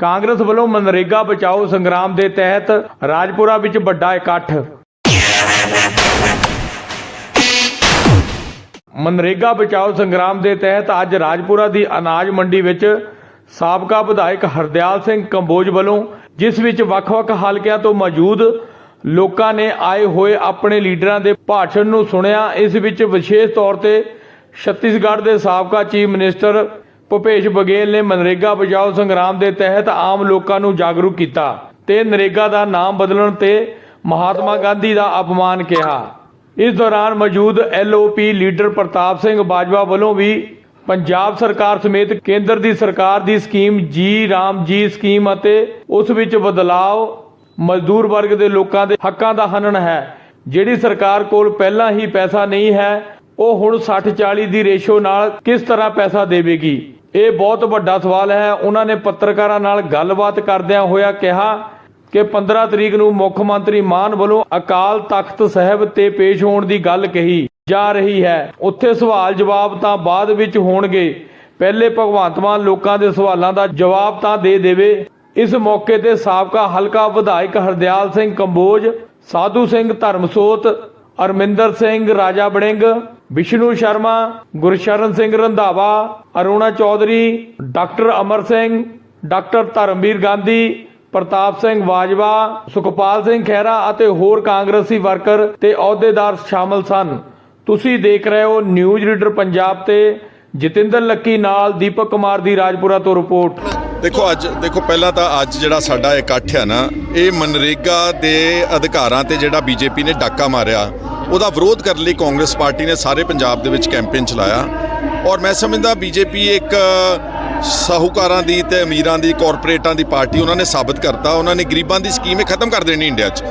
ਕਾਂਗਰਸ ਵੱਲੋਂ ਮਨਰੇਗਾ ਬਚਾਓ ਸੰਗਰਾਮ ਦੇ ਤਹਿਤ ਰਾਜਪੁਰਾ ਵਿੱਚ ਵੱਡਾ ਇਕੱਠ। ਮਨਰੇਗਾ ਬਚਾਓ ਸੰਗਰਾਮ ਦੇ ਤਹਿਤ ਅੱਜ ਰਾਜਪੁਰਾ ਦੀ ਅਨਾਜ ਮੰਡੀ ਵਿੱਚ ਸਾਬਕਾ ਵਿਧਾਇਕ ਹਰਦਿਆਲ ਸਿੰਘ ਕੰਬੋਜ ਵੱਲੋਂ, ਜਿਸ ਵਿੱਚ ਵੱਖ-ਵੱਖ ਹਲਕਿਆਂ ਤੋਂ ਮੌਜੂਦ ਲੋਕਾਂ ਨੇ ਆਏ ਹੋਏ ਆਪਣੇ ਲੀਡਰਾਂ ਦੇ ਭਾਸ਼ਣ ਨੂੰ ਸੁਣਿਆ, ਇਸ ਵਿੱਚ ਵਿਸ਼ੇਸ਼ ਤੌਰ ਤੇ ਛੱਤੀਸਗੜ੍ਹ ਦੇ ਸਾਬਕਾ ਚੀਫ ਮਿਨਿਸਟਰ ਭੁਪੇਸ਼ ਬਘੇਲ ਨੇ ਮਨਰੇਗਾ ਬਚਾਓ ਸੰਗਰਾਮ ਦੇ ਤਹਿਤ ਆਮ ਲੋਕਾਂ ਨੂੰ ਜਾਗਰੂਕ ਕੀਤਾ ਤੇ ਨਰੇਗਾ ਦਾ ਨਾਮ ਬਦਲਣ ਤੇ ਮਹਾਤਮਾ ਗਾਂਧੀ ਦਾ ਅਪਮਾਨ ਕਿਹਾ। ਇਸ ਦੌਰਾਨ ਮੌਜੂਦ ਐਲਓਪੀ ਲੀਡਰ ਪ੍ਰਤਾਪ ਸਿੰਘ ਬਾਜਵਾ ਵੱਲੋਂ ਵੀ ਪੰਜਾਬ ਸਰਕਾਰ ਸਮੇਤ ਕੇਂਦਰ ਦੀ ਸਰਕਾਰ ਦੀ ਸਕੀਮ ਜੀ ਰਾਮ ਜੀ ਸਕੀਮ ਅਤੇ ਉਸ ਵਿੱਚ ਬਦਲਾਅ ਮਜ਼ਦੂਰ ਵਰਗ ਦੇ ਲੋਕਾਂ ਦੇ ਹੱਕਾਂ ਦਾ ਹਨਨ ਹੈ। ਜਿਹੜੀ ਸਰਕਾਰ ਕੋਲ ਪਹਿਲਾਂ ਹੀ ਪੈਸਾ ਨਹੀਂ ਹੈ, ਉਹ ਹੁਣ 60 40 ਦੀ ਰੇਸ਼ੋ ਨਾਲ ਕਿਸ ਤਰ੍ਹਾਂ ਪੈਸਾ ਦੇਵੇਗੀ? ਇਹ ਬਹੁਤ ਵੱਡਾ ਸਵਾਲ ਹੈ। ਉਹਨਾਂ ਨੇ ਪੱਤਰਕਾਰਾਂ ਨਾਲ ਗੱਲਬਾਤ ਕਰਦਿਆਂ ਹੋਇਆ ਕਿਹਾ ਕਿ 15 ਤਰੀਕ ਨੂੰ ਮੁੱਖ ਮੰਤਰੀ ਮਾਨ ਵੱਲੋਂ ਅਕਾਲ ਤਖਤ ਸਾਹਿਬ ਤੇ ਪੇਸ਼ ਹੋਣ ਦੀ ਗੱਲ ਕਹੀ ਜਾ ਰਹੀ ਹੈ। ਉੱਥੇ ਸਵਾਲ ਜਵਾਬ ਤਾਂ ਬਾਅਦ ਵਿੱਚ ਹੋਣਗੇ। ਪਹਿਲੇ ਭਗਵੰਤ ਮਾਨ ਲੋਕਾਂ ਦੇ ਸਵਾਲਾਂ ਦਾ ਜਵਾਬ ਤਾਂ ਦੇ ਦੇਵੇ। ਇਸ ਮੌਕੇ ਤੇ ਸਾਬਕਾ ਹਲਕਾ ਵਿਧਾਇਕ ਹਰਦਿਆਲ ਸਿੰਘ ਕੰਬੋਜ, ਸਾਧੂ ਸਿੰਘ ਧਰਮਸੋਤ, ਅਰਮਿੰਦਰ ਸਿੰਘ, ਰਾਜਾ ਬੜਿੰਗ ਵਿਸ਼ਨੂੰ ਸ਼ਰਮਾ, ਗੁਰਸ਼ਰਨ ਸਿੰਘ ਰੰਧਾਵਾ, ਅਰੁਣਾ ਚੌਧਰੀ, ਡਾਕਟਰ ਅਮਰ ਸਿੰਘ, ਡਾਕਟਰ ਧਰਮਵੀਰ ਗਾਂਧੀ, ਪ੍ਰਤਾਪ ਸਿੰਘ ਬਾਜਵਾ ਸੁਖਪਾਲ ਸਿੰਘ ਖਹਿਰਾ ਅਤੇ ਹੋਰ ਕਾਂਗਰਸੀ ਵਰਕਰ ਤੇ ਅਹੁਦੇਦਾਰ ਸ਼ਾਮਲ ਸਨ। ਤੁਸੀਂ ਦੇਖ ਰਹੇ ਹੋ ਨਿਊਜ਼ ਰੀਡਰ ਪੰਜਾਬ ਤੇ ਜਤਿੰਦਰ ਲੱਕੀ ਨਾਲ ਦੀਪਕ ਕੁਮਾਰ ਦੀ ਰਾਜਪੁਰਾ ਤੋਂ ਰਿਪੋਰਟ। ਦੇਖੋ ਅੱਜ, ਦੇਖੋ ਪਹਿਲਾਂ ਤਾਂ ਅੱਜ ਜਿਹੜਾ ਸਾਡਾ ਇਕੱਠ ਹੈ ਨਾ, ਇਹ ਮਨਰੇਗਾ ਦੇ ਅਧਿਕਾਰਾਂ ਤੇ ਜਿਹੜਾ ਬੀਜੇਪੀ ਨੇ ਡਾਕਾ ਮਾਰਿਆ। ਉਹਦਾ ਵਿਰੋਧ ਕਰਨ ਲਈ ਕਾਂਗਰਸ ਪਾਰਟੀ ਨੇ ਸਾਰੇ ਪੰਜਾਬ ਦੇ ਵਿੱਚ ਕੈਂਪੇਨ ਚਲਾਇਆ। ਔਰ ਮੈਂ ਸਮਝਦਾ ਬੀਜੇਪੀ ਇੱਕ ਸਾਹੂਕਾਰਾਂ ਦੀ ਤੇ ਅਮੀਰਾਂ ਦੀ, ਕਾਰਪੋਰੇਟਾਂ ਦੀ ਪਾਰਟੀ ਉਹਨਾਂ ਨੇ ਸਾਬਤ ਕਰਤਾ। ਉਹਨਾਂ ਨੇ ਗਰੀਬਾਂ ਦੀ ਸਕੀਮ ਇਹ ਖਤਮ ਕਰ ਦੇਣੀ ਇੰਡੀਆ 'ਚ।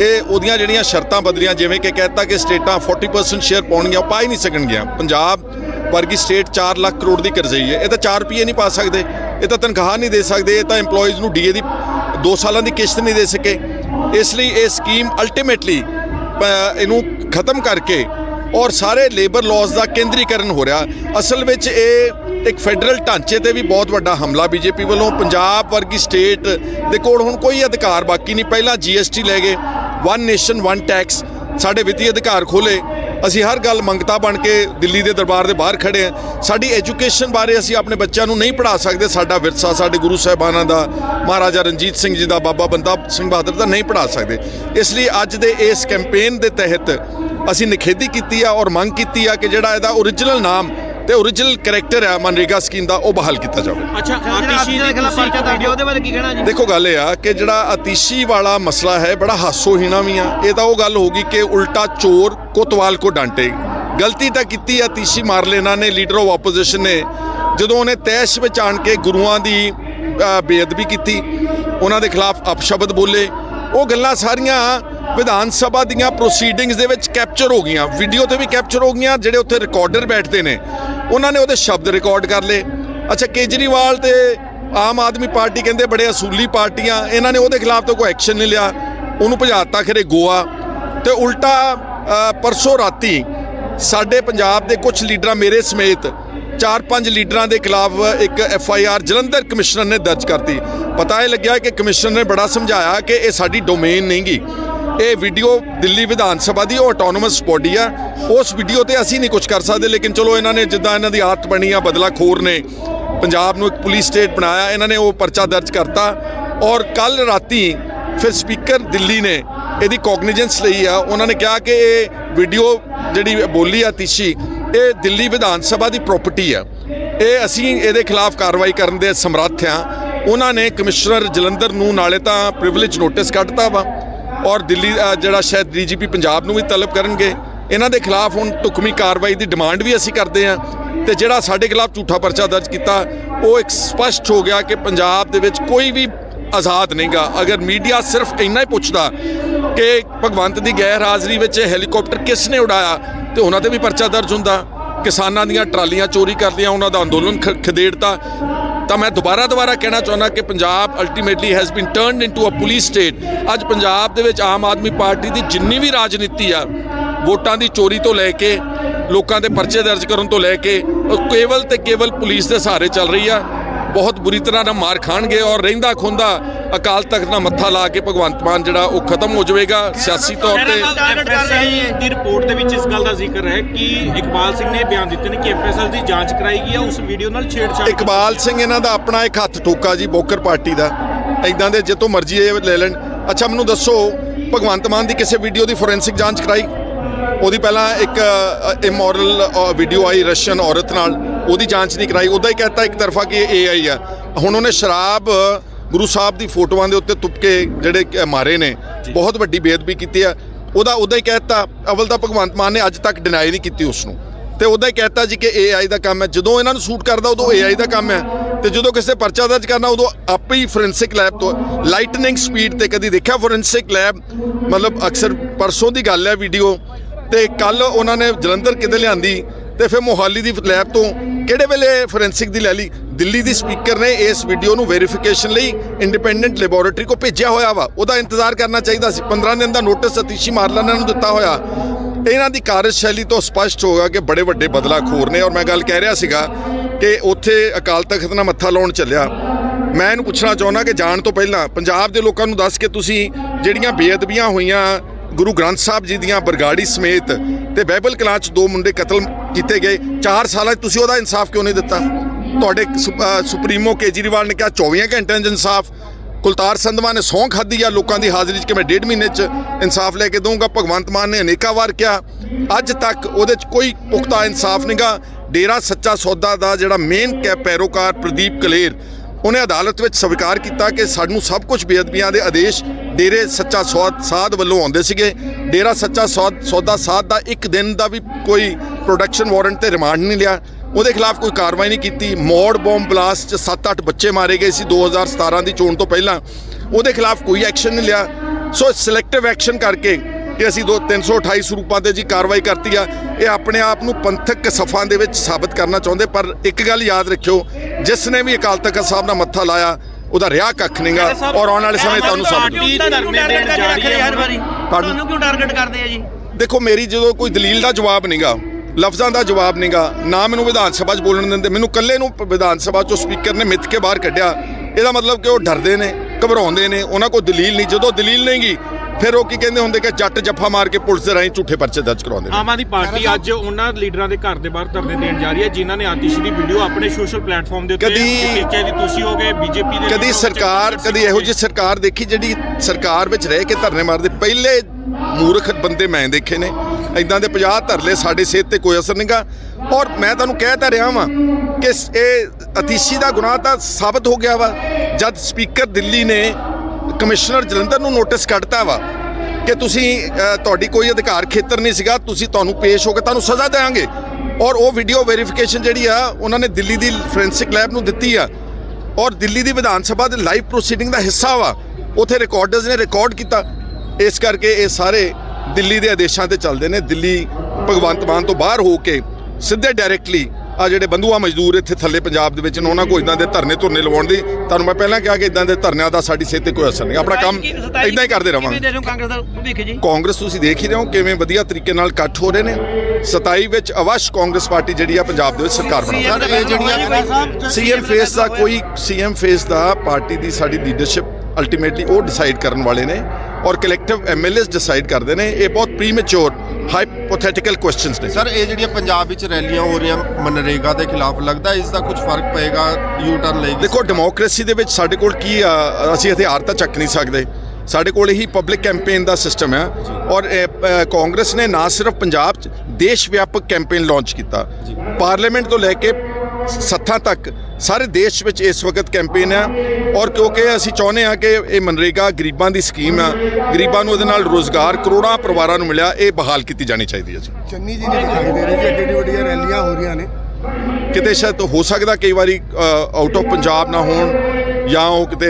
ਇਹ ਉਹਦੀਆਂ ਜਿਹੜੀਆਂ ਸ਼ਰਤਾਂ ਬਦਲੀਆਂ, ਜਿਵੇਂ ਕਿ ਕਹਿਤਾ ਕਿ ਸਟੇਟਾਂ 40% ਸ਼ੇਅਰ ਪਾਉਣਗੀਆਂ, ਉਹ ਪਾ ਹੀ ਨਹੀਂ ਸਕਣਗੀਆਂ। ਪੰਜਾਬ ਵਰਗੀ ਸਟੇਟ 4 ਲੱਖ ਕਰੋੜ ਦੀ ਕਰਜ਼ਈ ਹੈ। ਇਹ ਤਾਂ 4 ਰੁਪਏ ਨਹੀਂ ਪਾ ਸਕਦੇ। ਇਹ ਤਾਂ ਤਨਖਾਹ ਨਹੀਂ ਦੇ ਸਕਦੇ। ਇਹ ਤਾਂ EMPLOYEES ਨੂੰ ਡੀਏ ਦੀ 2 ਸਾਲਾਂ ਦੀ ਕਿਸ਼ਤ ਨਹੀਂ ਦੇ ਸਕੇ। ਇਸ ਲਈ ਇਹ ਸਕੀਮ ਅਲਟੀਮੇਟਲੀ ਇਹਨੂੰ ਖਤਮ ਕਰਕੇ ਔਰ ਸਾਰੇ ਲੇਬਰ ਲਾਜ਼ ਦਾ ਕੇਂਦਰੀਕਰਨ ਹੋ ਰਿਹਾ। ਅਸਲ ਵਿੱਚ ਇਹ ਇੱਕ ਫੈਡਰਲ ਢਾਂਚੇ ਤੇ ਵੀ ਬਹੁਤ ਵੱਡਾ ਹਮਲਾ ਬੀਜੇਪੀ ਵੱਲੋਂ। ਪੰਜਾਬ ਵਰਗੀ ਸਟੇਟ ਦੇ ਕੋਲ ਹੁਣ ਕੋਈ ਅਧਿਕਾਰ ਬਾਕੀ ਨਹੀਂ। ਪਹਿਲਾਂ ਜੀਐਸਟੀ ਲੈ ਗਏ ਵਨ ਨੇਸ਼ਨ ਵਨ ਟੈਕਸ ਸਾਡੇ ਵਿੱਤੀ ਅਧਿਕਾਰ ਖੋਲੇ ਅਸੀਂ ਹਰ ਗੱਲ ਮੰਗਤਾ ਬਣ ਕੇ ਦਿੱਲੀ ਦੇ ਦਰਬਾਰ ਦੇ ਬਾਹਰ ਖੜੇ ਹਾਂ। ਸਾਡੀ ਐਜੂਕੇਸ਼ਨ ਬਾਰੇ ਅਸੀਂ ਆਪਣੇ ਬੱਚਿਆਂ ਨੂੰ ਨਹੀਂ ਪੜ੍ਹਾ ਸਕਦੇ। ਸਾਡਾ ਵਿਰਸਾ, ਸਾਡੇ ਗੁਰੂ ਸਾਹਿਬਾਨਾਂ ਦਾ, ਮਹਾਰਾਜਾ ਰਣਜੀਤ ਸਿੰਘ ਜੀ ਦਾ, ਬਾਬਾ ਬੰਦਾ ਸਿੰਘ ਬਹਾਦਰ ਦਾ ਨਹੀਂ ਪੜ੍ਹਾ ਸਕਦੇ। ਇਸ ਲਈ ਅੱਜ ਦੇ ਇਸ ਕੈਂਪੇਨ ਦੇ ਤਹਿਤ ਅਸੀਂ ਨਿਖੇਧੀ ਕੀਤੀ ਆ ਔਰ ਮੰਗ ਕੀਤੀ ਆ ਕਿ ਜਿਹੜਾ ਇਹਦਾ ਓਰੀਜਨਲ ਨਾਮ ਤੇ ਓਰੀਜਨਲ ਕੈਰੈਕਟਰ ਹੈ ਮਨਰੇਗਾ ਸਕੀਮ ਦਾ ਉਹ ਬਹਾਲ ਕੀਤਾ ਜਾਵੇ। ਅੱਛਾ ਆਤਿਸ਼ੀ ਦੇ ਖਿਲਾਫ ਪਰਚਾ ਦਰਜ ਉਹਦੇ ਬਾਰੇ ਕੀ ਕਹਿਣਾ ਜੀ? ਦੇਖੋ ਗੱਲ ਇਹ ਆ ਕਿ ਜਿਹੜਾ ਅਤੀਸ਼ੀ ਵਾਲਾ ਮਸਲਾ ਹੈ ਬੜਾ ਹਾਸੋਹੀਣਾ ਵੀ ਆ। ਇਹ ਤਾਂ ਉਹ ਗੱਲ ਹੋਗੀ ਕਿ ਉਲਟਾ ਚੋਰ ਕੋਤਵਾਲ ਕੋ ਡਾਂਟੇ। ਗਲਤੀ ਤਾਂ ਕੀਤੀ ਆ ਅਤੀਸ਼ੀ ਮਾਰ ਲੈਣਾ ਨੇ ਲੀਡਰ ਆਫ ਆਪੋਜੀਸ਼ਨ ਨੇ। ਜਦੋਂ ਉਹਨੇ ਤੈਸ਼ ਵਿੱਚ ਆਣ ਕੇ ਗੁਰੂਆਂ ਦੀ ਬੇਅਦਬੀ ਕੀਤੀ ਉਹਨਾਂ ਦੇ ਖਿਲਾਫ ਅਪਸ਼ਬਦ ਬੋਲੇ। ਉਹ ਗੱਲਾਂ ਸਾਰੀਆਂ ਵਿਧਾਨ ਸਭਾ ਦੀਆਂ ਪ੍ਰੋਸੀਡਿੰਗਸ ਦੇ ਵਿੱਚ ਕੈਪਚਰ ਹੋ ਗਈਆਂ। ਵੀਡੀਓ ਤੇ ਵੀ ਕੈਪਚਰ ਹੋ ਗਈਆਂ ਜਿਹੜੇ ਉੱਥੇ ਰਿਕਾਰਡਰ ਬੈਠਦੇ ਨੇ। ਉਹਨਾਂ ਨੇ ਉਹਦੇ ਸ਼ਬਦ ਰਿਕਾਰਡ ਕਰ ਲਏ। ਅੱਛਾ ਕੇਜਰੀਵਾਲ ਤੇ ਆਮ ਆਦਮੀ ਪਾਰਟੀ ਕਹਿੰਦੇ ਬੜੇ ਅਸੂਲੀ ਪਾਰਟੀਆਂ। ਇਹਨਾਂ ਨੇ ਉਹਦੇ ਖਿਲਾਫ ਤਾਂ ਕੋਈ ਐਕਸ਼ਨ ਨਹੀਂ ਲਿਆ। ਉਹਨੂੰ ਭਜਾਤਾ ਖਰੇ ਗੋਆ। ਤੇ ਉਲਟਾ ਅ, ਪਰਸੋਂ ਰਾਤੀ ਸਾਡੇ ਪੰਜਾਬ ਦੇ ਕੁਝ ਲੀਡਰਾਂ ਮੇਰੇ ਸਮੇਤ ਚਾਰ ਪੰਜ ਲੀਡਰਾਂ ਦੇ ਖਿਲਾਫ ਇੱਕ F I R Jalandhar commissioner ਨੇ ਦਰਜ ਕਰਤੀ। ਪਤਾ ਇਹ ਲੱਗਿਆ ਕਿ ਕਮਿਸ਼ਨਰ ਨੇ ਬੜਾ ਸਮਝਾਇਆ ਕਿ ਇਹ ਸਾਡੀ ਡੋਮੇਨ ਨਹੀਂਗੀ। ਇਹ ਵੀਡੀਓ ਦਿੱਲੀ ਵਿਧਾਨ ਸਭਾ ਦੀ ਉਹ ਆਟੋਨੋਮਸ ਬੋਡੀ ਆ। ਉਸ ਵੀਡੀਓ ਤੇ ਅਸੀਂ ਨਹੀਂ ਕੁਝ ਕਰ ਸਕਦੇ, ਲੇਕਿਨ ਚਲੋ ਇਹਨਾਂ ਨੇ ਜਿੱਦਾਂ ਇਹਨਾਂ ਦੀ ਆਦਤ ਬਣੀ ਆ, ਬਦਲਾਖੋਰ ਨੇ ਪੰਜਾਬ ਨੂੰ ਇੱਕ ਪੁਲਿਸ ਸਟੇਟ ਬਣਾਇਆ, ਇਹਨਾਂ ਨੇ ਉਹ ਪਰਚਾ ਦਰਜ ਕਰਤਾ। ਔਰ ਕੱਲ ਰਾਤੀ ਫਿਰ ਸਪੀਕਰ ਦਿੱਲੀ ਨੇ ਇਹਦੀ ਕੋਗਨੀਜੈਂਸ ਲਈ ਆ। ਉਹਨਾਂ ਨੇ ਕਿਹਾ ਕਿ ਇਹ ਵੀਡੀਓ ਜਿਹੜੀ ਬੋਲੀ ਆ ਤੀਸ਼ੀ, ਇਹ ਦਿੱਲੀ ਵਿਧਾਨ ਸਭਾ ਦੀ ਪ੍ਰਾਪਰਟੀ ਆ। ਇਹ ਅਸੀਂ ਇਹਦੇ ਖਿਲਾਫ ਕਾਰਵਾਈ ਕਰਨ ਦੇ ਸਮਰੱਥ ਆ। ਉਹਨਾਂ ਨੇ ਕਮਿਸ਼ਨਰ ਜਲੰਧਰ ਨੂੰ ਨਾਲੇ ਤਾਂ ਪ੍ਰਿਵਿਲੇਜ ਨੋਟਿਸ ਕੱਢਤਾ ਵਾ। ਔਰ ਦਿੱਲੀ ਅ, ਜਿਹੜਾ ਸ਼ਾਇਦ ਡੀਜੀਪੀ ਪੰਜਾਬ ਨੂੰ ਵੀ ਤਲਬ ਕਰਨਗੇ ਇਹਨਾਂ ਦੇ ਖਿਲਾਫ ਹੁਣ ਟੁਕਮੀ ਕਾਰਵਾਈ ਦੀ ਡਿਮਾਂਡ ਵੀ ਅਸੀਂ ਕਰਦੇ ਹਾਂ ਤੇ ਜਿਹੜਾ ਸਾਡੇ ਖਿਲਾਫ ਝੂਠਾ ਪਰਚਾ ਦਰਜ ਕੀਤਾ ਉਹ ਇੱਕ ਸਪਸ਼ਟ ਹੋ ਗਿਆ ਕਿ ਪੰਜਾਬ ਦੇ ਵਿੱਚ ਕੋਈ ਵੀ ਆਜ਼ਾਦ ਨਹੀਂਗਾ ਅਗਰ ਮੀਡੀਆ ਸਿਰਫ ਇੰਨਾ ਹੀ ਪੁੱਛਦਾ ਕਿ ਭਗਵੰਤ ਦੀ ਗੈਰ ਹਾਜ਼ਰੀ ਵਿੱਚ ਇਹ ਹੈਲੀਕਾਪਟਰ ਕਿਸ ਨੇ ਉਡਾਇਆ ਤੇ ਉਹਨਾਂ ਤੇ ਵੀ ਪਰਚਾ ਦਰਜ ਹੁੰਦਾ। ਕਿਸਾਨਾਂ ਦੀਆਂ ਟਰਾਲੀਆਂ ਚੋਰੀ ਕਰਦੀਆਂ, ਉਹਨਾਂ ਦਾ ਅੰਦੋਲਨ ਖ- ਖਦੇੜਤਾ। ਤਾਂ ਮੈਂ ਦੁਬਾਰਾ ਦੁਬਾਰਾ ਕਹਿਣਾ ਚਾਹੁੰਦਾ ਕਿ Punjab ultimately has been turned into a police state ਅੱਜ ਪੰਜਾਬ ਦੇ ਵਿੱਚ ਆਮ ਆਦਮੀ ਪਾਰਟੀ ਦੀ ਜਿੰਨੀ ਵੀ ਰਾਜਨੀਤੀ ਆ, ਵੋਟਾਂ ਦੀ ਚੋਰੀ ਤੋਂ ਲੈ ਕੇ, ਲੋਕਾਂ ਦੇ ਪਰਚੇ ਦਰਜ ਕਰਨ ਤੋਂ ਲੈ ਕੇ, ਉਹ ਕੇਵਲ ਤੇ ਕੇਵਲ ਪੁਲਿਸ ਦੇ ਸਹਾਰੇ ਚੱਲ ਰਹੀ ਆ। ਬਹੁਤ ਬੁਰੀ ਤਰ੍ਹਾਂ ਨਾਲ ਮਾਰ ਖਾਣਗੇ ਔਰ ਰਹਿੰਦਾ ਖੁੰਦਾ ਅਕਾਲ ਤਖਤ ਦਾ ਮੱਥਾ ਲਾ ਕੇ ਭਗਵੰਤ ਮਾਨ ਜਿਹੜਾ ਉਹ ਖਤਮ ਹੋ ਜਾਵੇਗਾ। ਸਿਆਸੀ ਤੌਰ ਤੇ ਦੀ ਰਿਪੋਰਟ ਦੇ ਵਿੱਚ ਇਸ ਗੱਲ ਦਾ ਜ਼ਿਕਰ ਹੈ ਕਿ ਇਕਬਾਲ ਸਿੰਘ ਨੇ ਬਿਆਨ ਦਿੱਤੇ ਨੇ ਕਿ ਐਫਐਸਐਲ ਦੀ ਜਾਂਚ ਕਰਾਈ ਗਈ ਹੈ। ਉਸ ਵੀਡੀਓ ਨਾਲ ਛੇੜਛਾੜ ਇਕਬਾਲ ਸਿੰਘ ਇਹਨਾਂ ਦਾ ਆਪਣਾ ਇੱਕ ਹੱਥ ਟੋਕਾ ਜੀ ਬੋਕਰ ਪਾਰਟੀ ਦਾ। ਇਦਾਂ ਦੇ ਜਿੱਤੋਂ ਮਰਜ਼ੀ ਇਹ ਲੈ ਲੈਣ। ਅੱਛਾ ਮੈਨੂੰ ਦੱਸੋ ਭਗਵੰਤ ਮਾਨ ਦੀ ਕਿਸੇ ਵੀਡੀਓ ਦੀ ਫੋਰੈਂਸਿਕ ਜਾਂਚ ਕਰਾਈ? ਉਹਦੀ ਪਹਿਲਾਂ ਇੱਕ ਇਮੋਰਲ ਵੀਡੀਓ ਆਈ ਰਸ਼ੀਅਨ ਔਰਤ ਨਾਲ। ਉਹਦੀ ਜਾਂਚ ਨਹੀਂ ਕਰਾਈ। ਉਹਦਾ ਹੀ ਕਹਤਾ ਇੱਕ ਤਰਫਾ ਕਿ ਇਹ ਏਆਈ ਆ। ਹੁਣ ਉਹਨੇ ਸ਼ਰਾਬ ਗੁਰੂ ਸਾਹਿਬ ਦੀ ਫੋਟੋਆਂ ਦੇ ਉੱਤੇ ਤੁਪਕੇ ਜਿਹੜੇ ਮਾਰੇ ਨੇ। ਬਹੁਤ ਵੱਡੀ ਬੇਅਦਬੀ ਕੀਤੀ ਆ। ਉਹਦਾ ਉਹਦਾ ਹੀ ਕਹਿਤਾ ਅਵਲ ਤਾਂ ਭਗਵੰਤ ਮਾਨ ਨੇ ਅੱਜ ਤੱਕ ਡਿਨਾਈ ਨਹੀਂ ਕੀਤੀ ਉਸ ਨੂੰ ਤੇ ਉਹਦਾ ਹੀ ਕਹਿਤਾ ਜੀ ਕਿ AI ਦਾ ਕੰਮ ਹੈ। ਜਦੋਂ ਇਹਨਾਂ ਨੂੰ ਸੂਟ ਕਰਦਾ ਉਦੋਂ AI ਦਾ ਕੰਮ ਹੈ। ਤੇ ਜਦੋਂ ਕਿਸੇ ਪਰਚਾ ਦਰਜ ਕਰਨਾ ਉਦੋਂ ਆਪੇ ਹੀ ਫੋਰੈਂਸਿਕ ਲੈਬ ਤੋਂ ਲਾਈਟਨਿੰਗ ਸਪੀਡ ਤੇ ਕਦੀ ਦੇਖਿਆ? ਫੋਰੈਂਸਿਕ ਲੈਬ ਮਤਲਬ ਅਕਸਰ ਪਰਸੋਂ ਦੀ ਗੱਲ ਹੈ ਵੀਡੀਓ ਤੇ ਕੱਲ ਉਹਨਾਂ ਨੇ ਜਲੰਧਰ ਕਿਤੇ ਲਿਆਂਦੀ ਤੇ ਫਿਰ ਮੋਹਾਲੀ ਦੀ ਲੈਬ ਤੋਂ ਕਿਹੜੇ ਵੇਲੇ ਫੋਰੈਂਸਿਕ ਦੀ ਲੈ ਲਈ? ਦਿੱਲੀ ਦੀ ਸਪੀਕਰ ਨੇ ਇਸ ਵੀਡੀਓ ਨੂੰ ਵੈਰੀਫਿਕੇਸ਼ਨ ਲਈ ਇੰਡੀਪੈਂਡੈਂਟ ਲੈਬੋਰੇਟਰੀ ਕੋ ਭੇਜਿਆ ਹੋਇਆ ਵਾ। ਉਹਦਾ ਇੰਤਜ਼ਾਰ ਕਰਨਾ ਚਾਹੀਦਾ ਸੀ। 15 ਦਿਨ ਦਾ ਨੋਟਿਸ ਸਤੀਸ਼ੀ ਮਾਰਲਾਨਾ ਨੂੰ ਦਿੱਤਾ ਹੋਇਆ। ਇਹਨਾਂ ਦੀ ਕਾਰਜਸ਼ੈਲੀ ਤੋਂ ਸਪਸ਼ਟ ਹੋਗਾ ਕਿ ਬੜੇ ਵੱਡੇ ਬਦਲਾਖੋਰ ਨੇ ਔਰ ਮੈਂ ਗੱਲ ਕਹਿ ਰਿਹਾ ਸੀਗਾ ਕਿ ਉੱਥੇ ਅਕਾਲ ਤਖਤ ਨਾਲ ਮੱਥਾ ਲਾਉਣ ਚੱਲਿਆ। ਮੈਂ ਇਹਨੂੰ ਪੁੱਛਣਾ ਚਾਹੁੰਦਾ ਕਿ ਜਾਣ ਤੋਂ ਪਹਿਲਾਂ ਪੰਜਾਬ ਦੇ ਲੋਕਾਂ ਨੂੰ ਦੱਸ ਕੇ ਤੁਸੀਂ ਜਿਹੜੀਆਂ ਬੇਅਦਬੀਆਂ ਹੋਈਆਂ, ਗੁਰੂ ਗ੍ਰੰਥ ਸਾਹਿਬ ਜੀ ਦੀਆਂ ਬਰਗਾੜੀ ਸਮੇਤ ਤੇ ਬਾਈਬਲ ਕਲਾਂ ਚ ਦੋ ਮੁੰਡੇ ਕਤਲ ਕੀਤੇ ਗਏ। 4 ਸਾਲਾਂ 'ਚ ਤੁਸੀਂ ਉਹਦਾ ਇਨਸਾਫ ਕਿਉਂ ਨਹੀਂ ਦਿੱਤਾ? ਤੁਹਾਡੇ ਸੁ- ਸੁਪਰੀਮੋ ਕੇਜਰੀਵਾਲ ਨੇ ਕਿਹਾ 24 ਘੰਟਿਆਂ 'ਚ ਇਨਸਾਫ। ਕੁਲਤਾਰ ਸੰਧਵਾ ਨੇ ਸਹੁੰ ਖਾਧੀ ਆ ਲੋਕਾਂ ਦੀ ਹਾਜ਼ਰੀ 'ਚ ਕਿ ਮੈਂ ਡੇਢ ਮਹੀਨੇ 'ਚ ਇਨਸਾਫ ਲੈ ਕੇ ਦਊਂਗਾ। ਭਗਵੰਤ ਮਾਨ ਨੇ ਅਨੇਕਾਂ ਵਾਰ ਕਿਹਾ, ਅੱਜ ਤੱਕ ਉਹਦੇ 'ਚ ਕੋਈ ਪੁਖਤਾ ਇਨਸਾਫ ਨਹੀਂਗਾ ਡੇਰਾ ਸੱਚਾ ਸੌਦਾ ਦਾ ਜਿਹੜਾ ਮੇਨ ਕੈ, ਪੈਰੋਕਾਰ ਪ੍ਰਦੀਪ ਕਲੇਰ, ਉਹਨੇ ਅਦਾਲਤ ਵਿੱਚ ਸਵੀਕਾਰ ਕੀਤਾ ਕਿ ਸਾਨੂੰ ਸਭ ਕੁਝ ਬੇਅਦਬੀਆਂ ਦੇ ਆਦੇਸ਼ ਡੇਰੇ ਸੱਚਾ ਸੌਦ ਸਾਧ ਵੱਲੋਂ ਆਉਂਦੇ ਸੀਗੇ। ਡੇਰਾ ਸੱਚਾ ਸੌਦ ਸੌਦਾ ਸਾਧ ਦਾ ਇੱਕ ਦਿਨ ਦਾ ਵੀ ਕੋਈ ਪ੍ਰੋਡਕਸ਼ਨ ਵਾਰੰਟ ਤੇ ਰਿਮਾਂਡ ਨਹੀਂ ਲਿਆ। ਉਹਦੇ ਖਿਲਾਫ ਕੋਈ ਕਾਰਵਾਈ ਨਹੀਂ ਕੀਤੀ। ਮੋੜ ਬੰਬ ਬਲਾਸਟ 'ਚ 7-8 ਬੱਚੇ ਮਾਰੇ ਗਏ ਸੀ 2017 ਦੀ ਚੋਣ ਤੋਂ ਪਹਿਲਾਂ। ਉਹਦੇ ਖਿਲਾਫ ਕੋਈ ਐਕਸ਼ਨ ਨਹੀਂ ਲਿਆ। ਸੋ ਸਿਲੈਕਟਿਵ ਐਕਸ਼ਨ ਕਰਕੇ ਕਿ ਅਸੀਂ ਦੋ 328 ਸਰੂਪਾਂ ਤੇ ਜੀ ਕਾਰਵਾਈ ਕਰਤੀ ਆ। ਇਹ ਆਪਣੇ ਆਪ ਨੂੰ ਪੰਥਕ ਸਫਾਂ ਦੇ ਵਿੱਚ ਸਾਬਤ ਕਰਨਾ ਚਾਹੁੰਦੇ, ਪਰ ਇੱਕ ਗੱਲ ਯਾਦ ਰੱਖਿਓ, ਜਿਸ ਨੇ ਵੀ ਅਕਾਲ ਤਖਤ ਸਾਹਿਬ ਨਾਲ ਮੱਥਾ ਲਾਇਆ ਉਹਦਾ ਰਿਆ ਕੱਖ ਨਹੀਂਗਾ ਔਰ ਆਉਣ ਵਾਲੇ ਸਮੇਂ ਤੁਹਾਨੂੰ। ਪਾਰਟੀ ਧਰਨੇ ਦੇਣ ਜਾ ਰਹੀ ਹੈ? ਹਰ ਵਾਰੀ? ਤੁਹਾਨੂੰ ਕਿਉਂ ਟਾਰਗੇਟ ਕਰਦੇ ਆ ਜੀ? ਦੇਖੋ ਮੇਰੀ ਜਦੋਂ ਕੋਈ ਦਲੀਲ ਦਾ ਜਵਾਬ ਨਹੀਂਗਾ ਲਫ਼ਜ਼ਾਂ ਦਾ ਜਵਾਬ ਨਹੀਂਗਾ ਨਾ ਮੈਨੂੰ ਵਿਧਾਨ ਸਭਾ 'ਚ ਬੋਲਣ ਦਿੰਦੇ ਮੈਨੂੰ ਇਕੱਲੇ ਨੂੰ ਵਿਧਾਨ ਸਭਾ 'ਚੋਂ ਸਪੀਕਰ ਨੇ ਮਿੱਥ ਕੇ ਬਾਹਰ ਕੱਢਿਆ। ਇਹਦਾ ਮਤਲਬ ਕਿ ਉਹ ਡਰਦੇ ਨੇ ਘਬਰਾਉਂਦੇ ਨੇ ਉਹਨਾਂ ਕੋਲ ਦਲੀਲ ਨਹੀਂ ਜਦੋਂ ਦਲੀਲ ਨਹੀਂਗੀ ਫਿਰ ਉਹ ਕੀ ਕਹਿੰਦੇ ਹੁੰਦੇ ਕਿ ਜੱਟ ਜੱਫਾ ਮਾਰ ਕੇ ਪੁਲਿਸ ਦੇ ਰਾਹੀਂ ਝੂਠੇ ਪਰਚੇ ਦਰਜ ਕਰਾਉਂਦੇ ਨੇ। ਆਮ ਆਦਮੀ ਪਾਰਟੀ ਅੱਜ ਉਹਨਾਂ ਲੀਡਰਾਂ ਦੇ ਘਰ ਦੇ ਬਾਹਰ ਧਰਨੇ ਦੇਣ ਜਾ ਰਹੀ ਹੈ ਜਿਨ੍ਹਾਂ ਨੇ ਆਤਿਸ਼ ਦੀ ਵੀਡੀਓ ਆਪਣੇ ਸੋਸ਼ਲ ਪਲੇਟਫਾਰਮ ਦੇ ਉੱਤੇ ਕਦੀ- ਟੀਚੇ ਦੀ ਤੁਸੀਂ ਹੋਗੇ ਬੀਜੇਪੀ ਦੇ ਕਦੀ ਸਰਕਾਰ ਹੋ, ਕਦੀ ਇਹੋ ਜਿਹੀ ਸਰਕਾਰ ਦੇਖੀ ਜਿਹੜੀ ਸਰਕਾਰ ਵਿੱਚ ਰਹਿ ਕੇ ਧਰਨੇ ਮਾਰਦੇ? ਪਹਿਲੇ ਮੂਰਖ ਬੰਦੇ ਮੈਂ ਦੇਖੇ ਨੇ। ਇਦਾਂ ਦੇ 50 ਧਰਲੇ ਸਾਡੇ ਸਿਹਤ ਤੇ ਕੋਈ ਅਸਰ ਨਹੀਂਗਾ। ਔਰ ਮੈਂ ਤੁਹਾਨੂੰ ਕਹਿ ਤਾਂ ਰਿਹਾ ਵਾਂ ਕਿ ਸ- ਇਹ ਅਤੀਸ਼ੀ ਦਾ ਗੁਨਾਹ ਤਾਂ ਸਾਬਤ ਹੋ ਗਿਆ ਵਾ। ਜਦ ਸਪੀਕਰ ਦਿੱਲੀ ਨੇ ਕਮਿਸ਼ਨਰ ਜਲੰਧਰ ਨੂੰ ਨੋਟਿਸ ਕੱਢਤਾ ਵਾ ਕਿ ਤੁਸੀਂ ਤੁਹਾਡੀ ਕੋਈ ਅਧਿਕਾਰ ਖੇਤਰ ਨਹੀਂ ਸੀਗਾ, ਤੁਸੀਂ ਤੁਹਾਨੂੰ ਪੇਸ਼ ਹੋ ਕੇ ਤੁਹਾਨੂੰ ਸਜ਼ਾ ਦੇਵਾਂਗੇ ਔਰ ਉਹ ਵੀਡੀਓ ਵੈਰੀਫਿਕੇਸ਼ਨ ਜਿਹੜੀ ਆ, ਉਹਨਾਂ ਨੇ ਦਿੱਲੀ ਦੀ ਫੋਰੈਂਸਿਕ ਲੈਬ ਨੂੰ ਦਿੱਤੀ ਆ। ਔਰ ਦਿੱਲੀ ਦੀ ਵਿਧਾਨ ਸਭਾ ਦੇ ਲਾਈਵ ਪ੍ਰੋਸੀਡਿੰਗ ਦਾ ਹਿੱਸਾ ਵਾ। ਉਥੇ ਰਿਕਾਰਡਰਸ ਨੇ ਰਿਕਾਰਡ ਕੀਤਾ। ਇਸ ਕਰਕੇ ਇਹ ਸਾਰੇ ਦਿੱਲੀ ਦੇ ਆਦੇਸ਼ਾਂ ਤੇ ਚੱਲਦੇ ਨੇ। ਦਿੱਲੀ ਭਗਵੰਤ ਮਾਨ ਤੋਂ ਬਾਹਰ ਹੋ ਕੇ ਸਿੱਧੇ ਡਾਇਰੈਕਟਲੀ ਆ ਜਿਹੜੇ ਬੰਧੂਆ ਮਜ਼ਦੂਰ ਇੱਥੇ ਥੱਲੇ ਪੰਜਾਬ ਦੇ ਵਿੱਚ ਨੇ ਉਹਨਾਂ ਕੋਲ ਇਦਾਂ ਦੇ ਧਰਨੇ ਧੁਰਨੇ ਲਵਾਉਣ ਦੀ ਤੁਹਾਨੂੰ ਮੈਂ ਪਹਿਲਾਂ ਕਿਹਾ ਕਿ ਇਦਾਂ ਦੇ ਧਰਨਿਆਂ ਦਾ ਸਾਡੀ ਸਿਹਤ ਤੇ ਕੋਈ ਅਸਰ ਨਹੀਂ। ਆਪਣਾ ਕੰਮ ਇਦਾਂ ਹੀ ਕਰਦੇ ਰਵਾਂਗੇ। ਕਾਂਗਰਸ ਤੁਸੀਂ ਦੇਖ ਹੀ ਰਹੇ ਹੋ ਕਿਵੇਂ ਵਧੀਆ ਤਰੀਕੇ ਨਾਲ ਇਕੱਠ ਹੋ ਰਹੇ ਨੇ। 27 ਵਿੱਚ ਅਵਸ਼ ਕਾਂਗਰਸ ਪਾਰਟੀ ਜਿਹੜੀ ਆ ਪੰਜਾਬ ਦੇ ਵਿੱਚ ਸਰਕਾਰ ਬਣਾਉਂਦੀ। ਇਹ ਜਿਹੜੀਆਂ ਸੀਐਮ ਫੇਸ ਦਾ ਕੋਈ ਸੀਐਮ ਫੇਸ ਦਾ ਪਾਰਟੀ ਦੀ ਸਾਡੀ ਲੀਡਰਸ਼ਿਪ ਅਲਟੀਮੇਟਲੀ ਉਹ ਡਿਸਾਈਡ ਕਰਨ ਵਾਲੇ ਨੇ ਔਰ ਕਲੈਕਟਿਵ ਐਮਐਲਏਸ ਡਿਸਾਈਡ ਕਰਦੇ ਨੇ। ਇਹ ਬਹੁਤ ਪ੍ਰੀਮੈਚੁਰ ਹਾਈਪੋਥੈਟੀਕਲ ਕੁਐਸਚਨਸ ਨੇ। ਸਰ ਇਹ ਜਿਹੜੀਆਂ ਪੰਜਾਬ ਵਿੱਚ ਰੈਲੀਆਂ ਹੋ ਰਹੀਆਂ ਮਨਰੇਗਾ ਦੇ ਖਿਲਾਫ ਲੱਗਦਾ ਇਸ ਦਾ ਕੁਝ ਫ਼ਰਕ ਪਏਗਾ ਯੂ ਟਰਨ ਲਈ? ਦੇਖੋ ਡੈਮੋਕ੍ਰੇਸੀ ਦੇ ਵਿੱਚ ਸਾਡੇ ਕੋਲ ਕੀ ਆ ਅਸੀਂ ਹਥਿਆਰ ਤਾਂ ਚੱਕ ਨਹੀਂ ਸਕਦੇ। ਸਾਡੇ ਕੋਲ ਇਹੀ ਪਬਲਿਕ ਕੈਂਪੇਨ ਦਾ ਸਿਸਟਮ ਹੈ। ਔਰ ਕਾਂਗਰਸ ਨੇ ਨਾ ਸਿਰਫ ਪੰਜਾਬ 'ਚ ਦੇਸ਼ ਵਿਆਪਕ ਕੈਂਪੇਨ ਲਾਂਚ ਕੀਤਾ ਪਾਰਲੀਮੈਂਟ ਤੋਂ ਲੈ ਕੇ ਸੱਥਾਂ ਤੱਕ ਸਾਰੇ ਦੇਸ਼ ਵਿੱਚ ਇਸ ਵਕਤ ਕੈਂਪੇਨ ਹੈ ਔਰ ਕਿਉਂਕਿ ਅਸੀਂ ਚਾਹੁੰਦੇ ਹਾਂ ਕਿ ਇਹ ਮਨਰੇਗਾ ਗਰੀਬਾਂ ਦੀ ਸਕੀਮ ਆ ਗਰੀਬਾਂ ਨੂੰ ਉਹਦੇ ਨਾਲ ਰੋਜ਼ਗਾਰ ਕਰੋੜਾਂ ਪਰਿਵਾਰਾਂ ਨੂੰ ਮਿਲਿਆ ਇਹ ਬਹਾਲ ਕੀਤੀ ਜਾਣੀ ਚਾਹੀਦੀ ਹੈ ਜੀ ਚੰਨੀ ਜੀ ਨਹੀਂ ਦਿਖਾਈ ਦੇ ਰਹੇ ਜੀ ਐਡੀ ਵੱਡੀਆਂ ਰੈਲੀਆਂ ਹੋ ਰਹੀਆਂ ਨੇ ਕਿਤੇ ਸ਼ਾਇਦ ਹੋ ਸਕਦਾ ਕਈ ਵਾਰੀ ਆਊਟ ਆਫ ਪੰਜਾਬ ਨਾ ਹੋਣ ਜਾਂ ਉਹ ਕਿਤੇ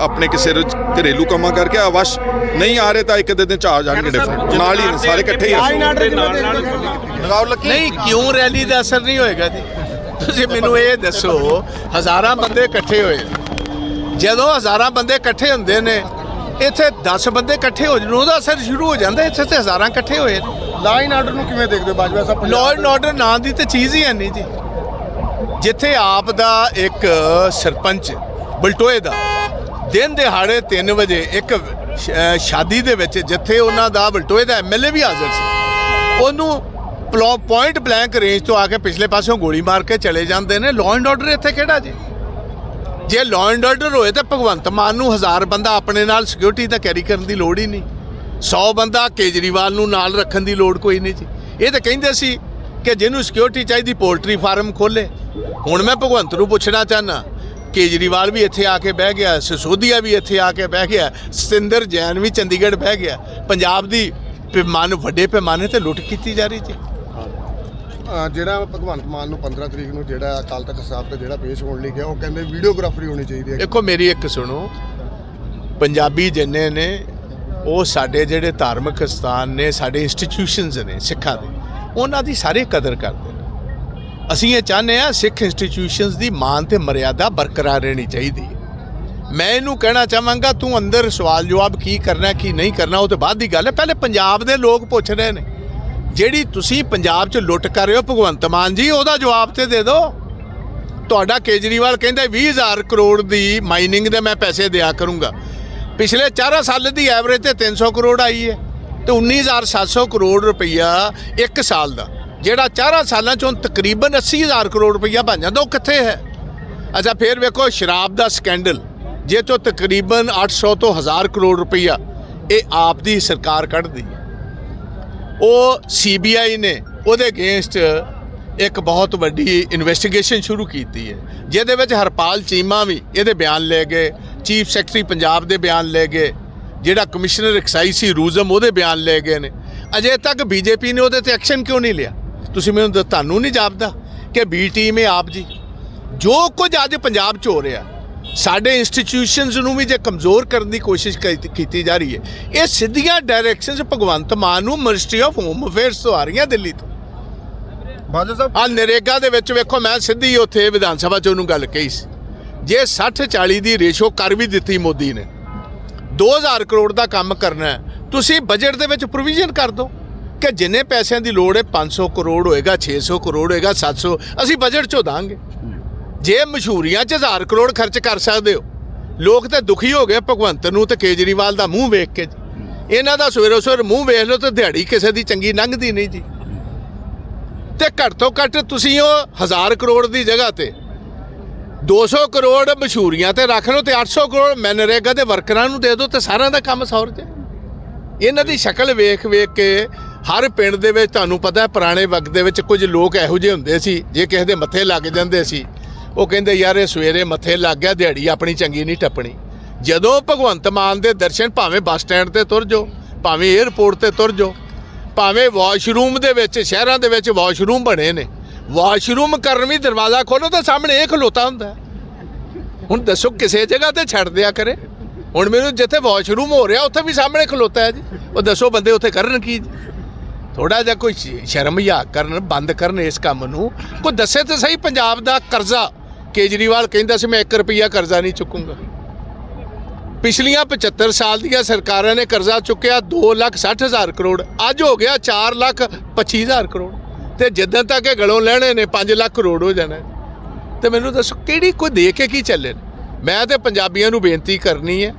ਆਪਣੇ ਕਿਸੇ ਘਰੇਲੂ ਕੰਮਾਂ ਕਰਕੇ ਅਵਸ਼ ਨਹੀਂ ਆ ਰਹੇ ਤਾਂ ਇੱਕ ਦਿਨ ਚ ਆ ਜਾਣਗੇ ਡਿਫਰੈਂਟ ਨਾਲ ਹੀ ਨੇ, ਸਾਰੇ ਇਕੱਠੇ ਹੀ ਲਗਾਓ ਲੱਕੀ ਨਹੀਂ ਕਿਉਂ ਰੈਲੀ ਦਾ ਅਸਰ ਨਹੀਂ ਹੋਏਗਾ ਜੀ ਤੁਸੀਂ ਮੈਨੂੰ ਇਹ ਦੱਸੋ ਹਜ਼ਾਰਾਂ ਬੰਦੇ ਇਕੱਠੇ ਹੋਏ ਜਦੋਂ ਹਜ਼ਾਰਾਂ ਬੰਦੇ ਇਕੱਠੇ ਹੁੰਦੇ ਨੇ ਇੱਥੇ 10 ਬੰਦੇ ਇਕੱਠੇ ਹੋ ਜਾਣ ਉਹਦਾ ਅਸਰ ਸ਼ੁਰੂ ਹੋ ਜਾਂਦਾ ਇੱਥੇ ਤੇ ਹਜ਼ਾਰਾਂ ਇਕੱਠੇ ਹੋਏ ਲਾਈਨ ਆਰਡਰ ਨੂੰ ਕਿਵੇਂ ਦੇਖਦੇ ਹੋ? Bajwa Sahib law and order ਨਾਂ ਦੀ ਤੇ ਚੀਜ਼ ਹੀ ਹੈ ਨਹੀਂ ਜੀ। ਜਿੱਥੇ ਆਪ ਦਾ ਇੱਕ ਸਰਪੰਚ ਬਲਟੋਏ ਦਾ ਦਿਨ ਦਿਹਾੜੇ 3 ਵਜੇ ਇੱਕ ਸ਼ਾਦੀ ਦੇ ਵਿੱਚ ਜਿੱਥੇ ਉਹਨਾਂ ਦਾ ਬਲਟੋਏ ਦਾ ਐਮਐਲਏ ਵੀ ਹਾਜ਼ਰ ਸੀ ਉਹਨੂੰ ਪਲੋ ਪੁਆਇੰਟ ਬਲੈਂਕ ਰੇਂਜ ਤੋਂ ਆ ਕੇ ਪਿਛਲੇ ਪਾਸਿਓਂ ਗੋਲੀ ਮਾਰ ਕੇ ਚਲੇ ਜਾਂਦੇ ਨੇ। ਲਾਅ ਐਂਡ ਆਰਡਰ ਇੱਥੇ ਕਿਹੜਾ ਜੀ? ਜੇ ਲਾਅ ਐਂਡ ਆਰਡਰ ਹੋਏ ਤਾਂ ਭਗਵੰਤ ਮਾਨ ਨੂੰ ਹਜ਼ਾਰ ਬੰਦਾ ਆਪਣੇ ਨਾਲ ਸਿਕਿਉਰਿਟੀ ਤਾਂ ਕੈਰੀ ਕਰਨ ਦੀ ਲੋੜ ਹੀ ਨਹੀਂ। 100 ਬੰਦਾ ਕੇਜਰੀਵਾਲ ਨੂੰ ਨਾਲ ਰੱਖਣ ਦੀ ਲੋੜ ਕੋਈ ਨਹੀਂ ਜੀ। ਇਹ ਤਾਂ ਕਹਿੰਦੇ ਸੀ ਕਿ ਜਿਹਨੂੰ ਸਿਕਿਉਰਿਟੀ ਚਾਹੀਦੀ ਪੋਲਟਰੀ ਫਾਰਮ ਖੋਲੇ ਹੁਣ ਮੈਂ ਭਗਵੰਤ ਨੂੰ ਪੁੱਛਣਾ ਚਾਹਨਾ ਕੇਜਰੀਵਾਲ ਵੀ ਇੱਥੇ ਆ ਕੇ ਬਹਿ ਗਿਆ, ਸਿਸੋਦੀਆ ਵੀ ਇੱਥੇ ਆ ਕੇ ਬਹਿ ਗਿਆ, ਸਤਿੰਦਰ ਜੈਨ ਵੀ ਚੰਡੀਗੜ੍ਹ ਬਹਿ ਗਿਆ। ਪੰਜਾਬ ਦੀ ਪੈਮਾਨ ਵੱਡੇ ਪੈਮਾਨੇ ਤੇ ਲੁੱਟ ਕੀਤੀ ਜਾ ਰਹੀ ਜੀ। ਜਿਹੜਾ ਭਗਵੰਤ ਮਾਨ ਨੂੰ 15 ਤਰੀਕ ਨੂੰ ਜਿਹੜਾ ਅਕਾਲ ਤਖਤ ਸਾਹਿਬ ਤੇ ਜਿਹੜਾ ਪੇਸ਼ ਹੋਣ ਲਈ ਗਿਆ ਉਹ ਕਹਿੰਦੇ ਵੀਡੀਓਗ੍ਰਾਫਰੀ ਹੋਣੀ ਚਾਹੀਦੀ ਹੈ। ਦੇਖੋ, ਮੇਰੀ ਇੱਕ ਸੁਣੋ। ਪੰਜਾਬੀ ਜਿੰਨੇ ਨੇ, ਉਹ ਸਾਡੇ ਜਿਹੜੇ ਧਾਰਮਿਕ ਸਥਾਨ ਨੇ, ਸਾਡੇ ਇੰਸਟੀਟਿਊਸ਼ਨਸ ਨੇ, ਸਿੱਖਾਂ ਦੇ, ਉਹਨਾਂ ਦੀ ਸਾਰੇ ਕਦਰ ਕਰਦੇ ਨੇ। ਅਸੀਂ ਇਹ ਚਾਹੁੰਦੇ ਆ ਸਿੱਖ ਇੰਸਟੀਟਿਊਸ਼ਨਸ ਦੀ ਮਾਨ ਤੇ ਮਰਿਆਦਾ ਬਰਕਰਾਰ ਰਹਿਣੀ ਚਾਹੀਦੀ ਹੈ। ਮੈਂ ਇਹਨੂੰ ਕਹਿਣਾ ਚਾਹਾਂਗਾ, ਤੂੰ ਅੰਦਰ ਸਵਾਲ ਜਵਾਬ ਕੀ ਕਰਨਾ, ਕੀ ਨਹੀਂ ਕਰਨਾ, ਉਹ ਤੇ ਬਾਅਦ ਦੀ ਗੱਲ ਹੈ। ਪਹਿਲੇ ਪੰਜਾਬ ਦੇ ਲੋਕ ਪੁੱਛ ਰਹੇ ਨੇ। ਜਿਹੜੀ ਤੁਸੀਂ ਪੰਜਾਬ 'ਚ ਲੁੱਟ ਕਰ ਰਹੇ ਹੋ, ਭਗਵੰਤ ਮਾਨ ਜੀ, ਉਹਦਾ ਜਵਾਬ ਤੇ ਦੇ ਦਿਓ। ਤੁਹਾਡਾ ਕੇਜਰੀਵਾਲ ਕਹਿੰਦਾ 20000 ਕਰੋੜ ਦੀ ਮਾਈਨਿੰਗ ਦੇ ਮੈਂ ਪੈਸੇ ਦਿਆ ਕਰੂੰਗਾ। ਪਿਛਲੇ 4 ਸਾਲ ਦੀ ਐਵਰੇਜ ਤੇ 300 ਕਰੋੜ ਆਈ ਹੈ ਤੇ 19700 ਕਰੋੜ ਰੁਪਈਆ ਇੱਕ ਸਾਲ ਦਾ। ਜਿਹੜਾ 4 ਸਾਲਾਂ ਚੋਂ ਤਕਰੀਬਨ 80000 ਕਰੋੜ ਰੁਪਈਆ ਬਣ ਜਾਂਦਾ, ਉਹ ਕਿੱਥੇ ਹੈ? ਅੱਛਾ, ਫਿਰ ਵੇਖੋ, ਸ਼ਰਾਬ ਦਾ ਸਕੈਂਡਲ ਜੇ ਤੋਂ ਤਕਰੀਬਨ 800 ਤੋਂ 1000 ਕਰੋੜ ਰੁਪਈਆ ਇਹ ਆਪ ਦੀ ਸਰਕਾਰ ਕੱਢਦੀ ਹੈ। ਉਹ ਸੀਬੀਆਈ ਨੇ, ਉਹਦੇ ਅਗੇਂਸਟ ਇੱਕ ਬਹੁਤ ਵੱਡੀ ਇਨਵੈਸਟੀਗੇਸ਼ਨ ਸ਼ੁਰੂ ਕੀਤੀ ਹੈ। ਜਿਹਦੇ ਵਿੱਚ ਹਰਪਾਲ ਚੀਮਾ ਵੀ ਇਹਦੇ ਬਿਆਨ ਲੈ ਗਏ, ਚੀਫ ਸੈਕਟਰੀ ਪੰਜਾਬ ਦੇ ਬਿਆਨ ਲੈ ਗਏ, ਜਿਹੜਾ ਕਮਿਸ਼ਨਰ ਐਕਸਾਈਜ਼ ਸੀ ਰੂਜ਼ਮ, ਉਹਦੇ ਬਿਆਨ ਲੈ ਗਏ ਨੇ। ਅਜੇ ਤੱਕ ਬੀਜੇਪੀ ਨੇ ਉਹਦੇ ਤੇ ਐਕਸ਼ਨ ਕਿਉਂ ਨਹੀਂ ਲਿਆ? ਤੁਸੀਂ ਮੈਨੂੰ ਦ- ਤੁਹਾਨੂੰ ਨਹੀਂ ਜਾਪਦਾ ਕਿ ਬੀ ਟੀਮ ਹੈ ਆਪ ਜੀ। ਜੋ ਕੁਝ ਅੱਜ ਪੰਜਾਬ 'ਚ ਹੋ ਰਿਹਾ ਸਾਡੇ ਇੰਸਟੀਟਿਊਸ਼ਨਸ ਨੂੰ ਵੀ ਜੇ ਕਮਜ਼ੋਰ ਕਰਨ ਦੀ ਕੋਸ਼ਿਸ਼ ਕੀਤੀ ਜਾ ਰਹੀ ਹੈ ਇਹ ਸਿੱਧੀਆਂ ਡਾਇਰੈਕਸ਼ਨਸ ਭਗਵੰਤ ਮਾਨ ਨੂੰ ਮਿਨਿਸਟਰੀ ਆਫ ਹੋਮ ਅਫੇਅਰਸ ਤੋਂ ਆ ਰਹੀਆਂ ਦਿੱਲੀ ਤੋਂ। ਬਾਦਲ ਸਾਹਿਬ? ਆ ਨਰੇਗਾ ਦੇ ਵਿੱਚ ਵੇਖੋ ਮੈਂ ਸਿੱਧੀ ਉੱਥੇ ਵਿਧਾਨ ਸਭਾ 'ਚ ਉਹਨੂੰ ਗੱਲ ਕਹੀ ਸੀ। ਜੇ 60 40 ਦੀ ਰੇਸ਼ੋ ਕਰ ਵੀ ਦਿੱਤੀ ਮੋਦੀ ਨੇ 2000 ਕਰੋੜ ਦਾ ਕੰਮ ਕਰਨਾ ਹੈ ਤੁਸੀਂ ਬਜਟ ਦੇ ਵਿੱਚ ਪ੍ਰੋਵੀਜ਼ਨ ਕਰ ਦਿਓ ਕਿ ਜਿੰਨੇ ਪੈਸਿਆਂ ਦੀ ਲੋੜ ਹੈ 500 ਕਰੋੜ ਹੋਏਗਾ 600 ਕਰੋੜ ਹੋਏਗਾ 700 ਅਸੀਂ ਬਜਟ 'ਚੋਂ ਦਾਂਗੇ। ਜੇ ਮਸ਼ਹੂਰੀਆਂ 'ਚ ਹਜ਼ਾਰ ਕਰੋੜ ਖਰਚ ਕਰ ਸਕਦੇ ਹੋ, ਲੋਕ ਤੇ ਦੁਖੀ ਹੋ ਗਏ ਭਗਵੰਤ ਨੂੰ ਤੇ ਕੇਜਰੀਵਾਲ ਦਾ ਮੂੰਹ ਵੇਖ ਕੇ ਇਹਨਾਂ ਦਾ ਸਵੇਰੋ ਸਵੇਰ ਮੂੰਹ ਵੇਖ ਲਓ ਤੇ ਦਿਹਾੜੀ ਕਿਸੇ ਦੀ ਚੰਗੀ ਲੰਘਦੀ ਨਹੀਂ ਜੀ। ਤੇ ਘੱਟ ਤੋਂ ਘੱਟ ਤੁਸੀਂ ਉਹ ਹਜ਼ਾਰ ਕਰੋੜ ਦੀ ਜਗ੍ਹਾ ਤੇ 200 ਕਰੋੜ ਮਸ਼ਹੂਰੀਆਂ ਤੇ ਰੱਖ ਲਓ ਤੇ 800 ਕਰੋੜ ਮੈਨਰੇਗਾ ਦੇ ਵਰਕਰਾਂ ਨੂੰ ਦੇ ਦਿਓ ਤੇ ਸਾਰਿਆਂ ਦਾ ਕੰਮ ਸੌਰ ਜੇ। ਇਹਨਾਂ ਦੀ ਸ਼ਕਲ ਵੇਖ ਵੇਖ ਕੇ ਹਰ ਪਿੰਡ ਦੇ ਵਿੱਚ ਤੁਹਾਨੂੰ ਪਤਾ ਹੈ, ਪੁਰਾਣੇ ਵਕਤ ਦੇ ਵਿੱਚ ਕੁਝ ਲੋਕ ਇਹੋ ਜਿਹੇ ਹੁੰਦੇ ਸੀ, ਜੇ ਕਿਸੇ ਦੇ ਮੱਥੇ ਲੱਗ ਜਾਂਦੇ ਸੀ ਉਹ ਕਹਿੰਦੇ, ਯਾਰ, ਇਹ ਸਵੇਰੇ ਮੱਥੇ ਲੱਗ ਗਿਆ, ਦਿਹਾੜੀ ਆਪਣੀ ਚੰਗੀ ਨਹੀਂ ਟੱਪਣੀ। ਜਦੋਂ ਭਗਵੰਤ ਮਾਨ ਦੇ ਦਰਸ਼ਨ ਭਾਵੇਂ ਬੱਸ ਸਟੈਂਡ ਤੇ ਤੁਰ ਜਾਓ, ਭਾਵੇਂ 에ਅਰਪੋਰਟ ਤੇ ਤੁਰ ਜਾਓ, ਭਾਵੇਂ ਵਾਸ਼ਰੂਮ ਦੇ ਵਿੱਚ, ਸ਼ਹਿਰਾਂ ਦੇ ਵਿੱਚ ਵਾਸ਼ਰੂਮ ਬਣੇ ਨੇ, ਵਾਸ਼ਰੂਮ ਕਰਨ ਵੀ ਦਰਵਾਜ਼ਾ ਖੋਲੋ ਤਾਂ ਸਾਹਮਣੇ ਇਹ ਖਲੋਤਾ ਹੁੰਦਾ ਹੁਣ ਦੱਸੋ, ਕਿਸੇ ਜਗ੍ਹਾ ਤੇ ਛੱਡ ਦਿਆ ਕਰੇ? ਹੁਣ ਮੈਨੂੰ ਜਿੱਥੇ ਵਾਸ਼ਰੂਮ ਹੋ ਰਿਹਾ, ਉੱਥੇ ਵੀ ਸਾਹਮਣੇ ਖਲੋਤਾ ਹੈ ਜੀ। ਉਹ ਦੱਸੋ, ਬੰਦੇ ਉੱਥੇ ਕਰਨ ਕੀ ਥੋੜਾ ਜਿਹਾ ਕੋਈ ਸ਼ਰਮ ਜਾਂ ਕਰਨ, ਬੰਦ ਕਰਨ ਇਸ ਕੰਮ ਨੂੰ। ਕੋਈ ਦੱਸੇ ਤਾਂ ਸਹੀ, ਪੰਜਾਬ ਦਾ ਕਰਜ਼ਾ ਕੇਜਰੀਵਾਲ ਕਹਿੰਦਾ ਸੀ, ਮੈਂ 1 ਰੁਪਿਆ ਕਰਜ਼ਾ ਨਹੀਂ ਚੁੱਕੂੰਗਾ। ਪਿਛਲੀਆਂ 75 ਸਾਲ ਦੀਆਂ ਸਰਕਾਰਾਂ ਨੇ ਕਰਜ਼ਾ ਚੁੱਕਿਆ 2 ਲੱਖ 60 ਹਜ਼ਾਰ ਕਰੋੜ। ਅੱਜ ਹੋ ਗਿਆ 4 ਲੱਖ 25 ਹਜ਼ਾਰ ਕਰੋੜ। ਤੇ ਜਿੱਦਾਂ ਤੱਕ ਇਹ ਗਲੋਂ ਲੈਣੇ ਨੇ 5 ਲੱਖ ਕਰੋੜ ਹੋ ਜਾਣਾ। ਹੈ। ਤੇ ਮੈਨੂੰ ਦੱਸੋ, ਕਿਹੜੀ ਕੋਈ ਦੇ ਕੇ ਕੀ ਚੱਲੇ ਨੇ? ਮੈਂ ਤੇ ਪੰਜਾਬੀਆਂ ਨੂੰ ਬੇਨਤੀ ਕਰਨੀ ਹੈ,